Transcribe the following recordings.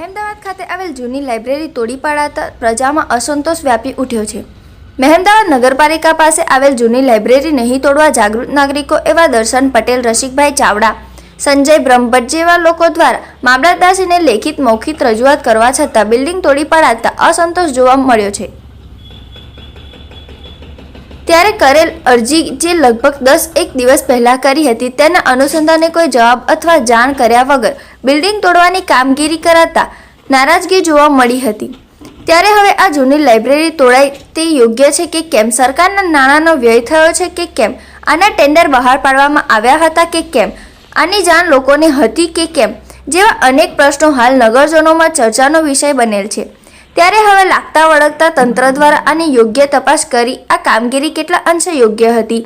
આવેલ જૂની લાઇબ્રેરી તોડી પાડાતા પ્રજામાં અસંતોષ વ્યાપી ઉઠ્યો છે. મહેમદાવાદ નગરપાલિકા પાસે આવેલ જૂની લાઇબ્રેરી નહીં તોડવા જાગૃત નાગરિકો એવા દર્શન પટેલ, રસિકભાઈ ચાવડા, સંજય બ્રહ્મભટ્ટ જેવા લોકો દ્વારા મામલતદારશ્રીને લેખિત મૌખિત રજૂઆત કરવા છતાં બિલ્ડિંગ તોડી પાડાતા અસંતોષ જોવા મળ્યો છે. ત્યારે કરેલ અરજી જે લગભગ દસ એક દિવસ પહેલા કરી હતી, તેના અનુસંધાને કોઈ જવાબ અથવા જાણ કર્યા વગર બિલ્ડિંગ તોડવાની કામગીરી કરાતા નારાજગી જોવા મળી હતી. ત્યારે હવે આ જૂની લાઇબ્રેરી તોડાય તે યોગ્ય છે કે કેમ? સરકારના નાણાંનો વ્યય થયો છે કે કેમ? આના ટેન્ડર બહાર પાડવામાં આવ્યા હતા કે કેમ? આની જાણ લોકોને હતી કે કેમ? જેવા અનેક પ્રશ્નો હાલ નગરજનોમાં ચર્ચાનો વિષય બનેલ છે. ત્યારે હવે લાગતા વળગતા તંત્ર દ્વારા આની યોગ્ય તપાસ કરી આ કામગીરી કેટલા અંશે યોગ્ય હતી.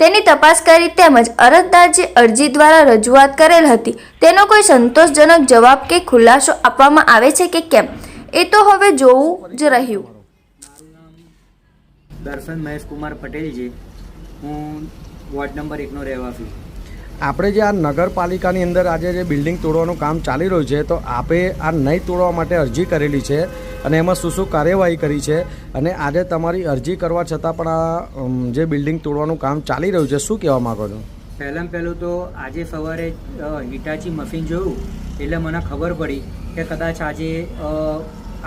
તેની તપાસ કરી તેમજ અરજદાર જે અરજી દ્વારા રજૂઆત કરેલ હતી તેનો કોઈ સંતોષજનક જવાબ કે ખુલાસો આપવામાં આવે છે કે કેમ? એ તો હવે જોવું જ રહ્યું. દર્શન મહેશ કુમાર પટેલ હું વોર્ડ નંબર એકનો રહેવાસી. આપણે જે આ નગરપાલિકાની અંદર આજે જે બિલ્ડિંગ તોડવાનું કામ ચાલી રહ્યું છે તો આપે આ નહીં તોડવા માટે અરજી કરેલી છે. અને એમાં શું શું કાર્યવાહી કરી છે અને આજે તમારી અરજી કરવા છતાં પણ આ જે બિલ્ડિંગ તોડવાનું કામ ચાલી રહ્યું છે, શું કહેવા માગો છો? પહેલાં પહેલું તો આજે સવારે હિટાચી મશીન જોયું, એટલે મને ખબર પડી કે કદાચ આજે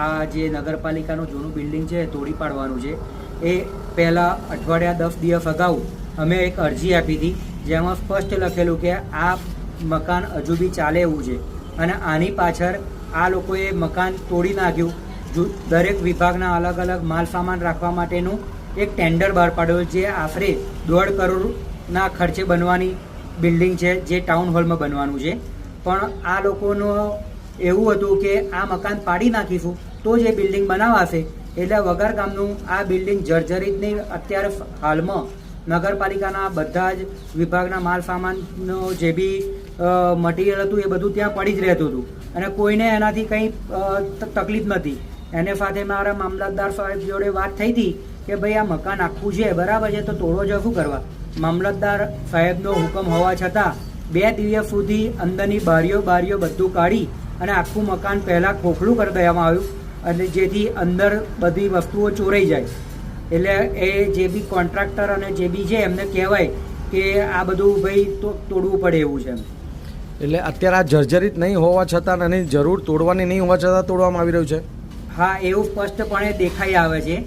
આ જે નગરપાલિકાનું જૂનું બિલ્ડિંગ છે, તોડી પાડવાનું છે. એ પહેલાં અઠવાડિયા દસ દિવસ અગાઉ અમે એક અરજી આપી હતી, જેમાં સ્પષ્ટ લખેલું કે આ મકાન હજુ બી ચાલે એવું છે. અને આની પાછળ આ લોકોએ મકાન તોડી નાખ્યું દરેક વિભાગના અલગ અલગ માલ સામાન રાખવા માટેનું એક ટેન્ડર બહાર પાડ્યો જે આશરે દોઢ કરોડના ખર્ચે બનવાની બિલ્ડિંગ છે, જે ટાઉન હોલમાં બનવાનું છે. પણ આ લોકોનું એવું હતું કે આ મકાન પાડી નાખીશું તો જ એ બિલ્ડિંગ બનાવાશે. એટલે વગર કામનું આ બિલ્ડિંગ જર્જરિતની અત્યારે હાલમાં નગરપાલિકાના બધા જ વિભાગના માલ સામાનનો જે બી મટીરિયલ હતું એ બધું ત્યાં પડી જ રહેતું હતું. અને કોઈને એનાથી કંઈ તકલીફ નથી. એને સાથે મારા મામલતદાર સાહેબ જોડે વાત થઈ હતી કે ભાઈ આ મકાન આખું છે, બરાબર છે, તો તોડો જો શું કરવા? મામલતદાર સાહેબનો હુકમ હોવા છતાં બે દિવસ સુધી અંદરની બારીઓ બારીઓ બધું કાઢી અને આખું મકાન પહેલાં ખોખલું કરી દેવામાં આવ્યું અને જેથી અંદર બધી વસ્તુઓ ચોરાઈ જાય. એટલે એ જે બી કોન્ટ્રાક્ટર અને જે બી છે, એમને કહેવાય કે આ બધું ભાઈ તો તોડવું પડે એવું છે એટલે અત્યારે આ જર્જરિત નહીં હોવા છતાં અને જરૂર તોડવાની નહીં હોવા છતાં તોડવામાં આવી રહ્યું છે? હા એવું સ્પષ્ટપણે દેખાઈ આવે છે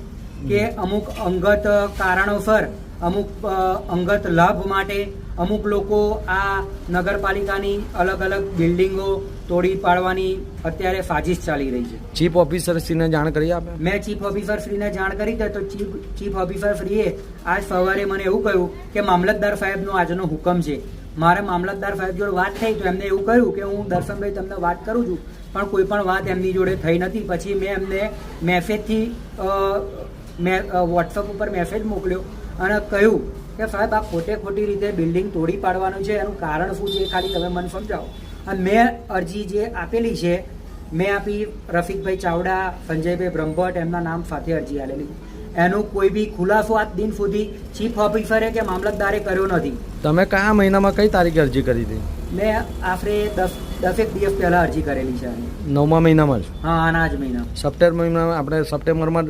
કે અમુક અંગત કારણોસર અમુક અંગત લાભ માટે અમુક લોકો આ નગરપાલિકાની અલગ અલગ બિલ્ડિંગો તોડી પાડવાની અત્યારે સાજિશ ચાલી રહી છે. ચીફ ઓફિસર શ્રીને જાણ કરી આપે? મેં ચીફ ઓફિસર શ્રીને જાણ કરી તો ચીફ ચીફ ઓફિસર શ્રીએ આજ સવારે મને એવું કહ્યું કે મામલતદાર સાહેબનો આજનો હુકમ છે. મારે મામલતદાર સાહેબ જોડે વાત થઈ તો એમને એવું કહ્યું કે હું દર્શનભાઈ તમને વાત કરું છું, પણ કોઈ પણ વાત એમની જોડે થઈ નથી. પછી મેં એમને મેસેજથી મેં વોટ્સઅપ ઉપર મેસેજ મોકલ્યો અને કહ્યું કે સાહેબ આ ખોટે ખોટી રીતે બિલ્ડિંગ તોડી પાડવાનું છે, એનું કારણ શું છે એ ખાલી તમે મને સમજાવો. અને મેં અરજી જે આપેલી છે, મેં આપી રફીકભાઈ ચાવડા, સંજયભાઈ બ્રહ્મભટ્ટ, એમના નામ સાથે અરજી આલેલી. એનું કોઈ બી ખુલાસો આજ દિન સુધી ચીફ ઓફિસરે કે મામલતદારે કર્યો નથી. તમે કયા મહિનામાં કઈ તારીખે અરજી કરી હતી? મેં આશરે દસ દસેક દિવસ પહેલા અરજી કરેલી છે નવમા મહિનામાં જ? હા આના જ મહિના. સપ્ટેમ્બર મહિનામાં આપણે સપ્ટેમ્બરમાં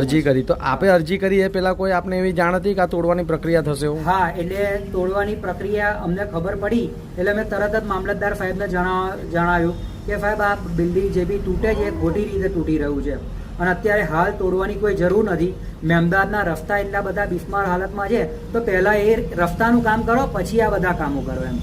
અરજી કરી. તો આપે અરજી કરી એ પહેલા કોઈ આપને એવી જાણ હતી કે આ તોડવાની પ્રક્રિયા થશે હા એટલે તોડવાની પ્રક્રિયા અમને ખબર પડી એટલે મેં તરત જ મામલતદાર સાહેબને જણાવ જણાવ્યું કે સાહેબ આ બિલ્ડિંગ જે બી તૂટે છે એ ખોટી રીતે તૂટી રહ્યું છે. અને અત્યારે હાલ તોડવાની કોઈ જરૂર નથી. મહેમદાદના રસ્તા એટલા બધા બિસ્માર હાલતમાં છે, તો પહેલાં એ રસ્તાનું કામ કરો, પછી આ બધા કામો કરો એમ.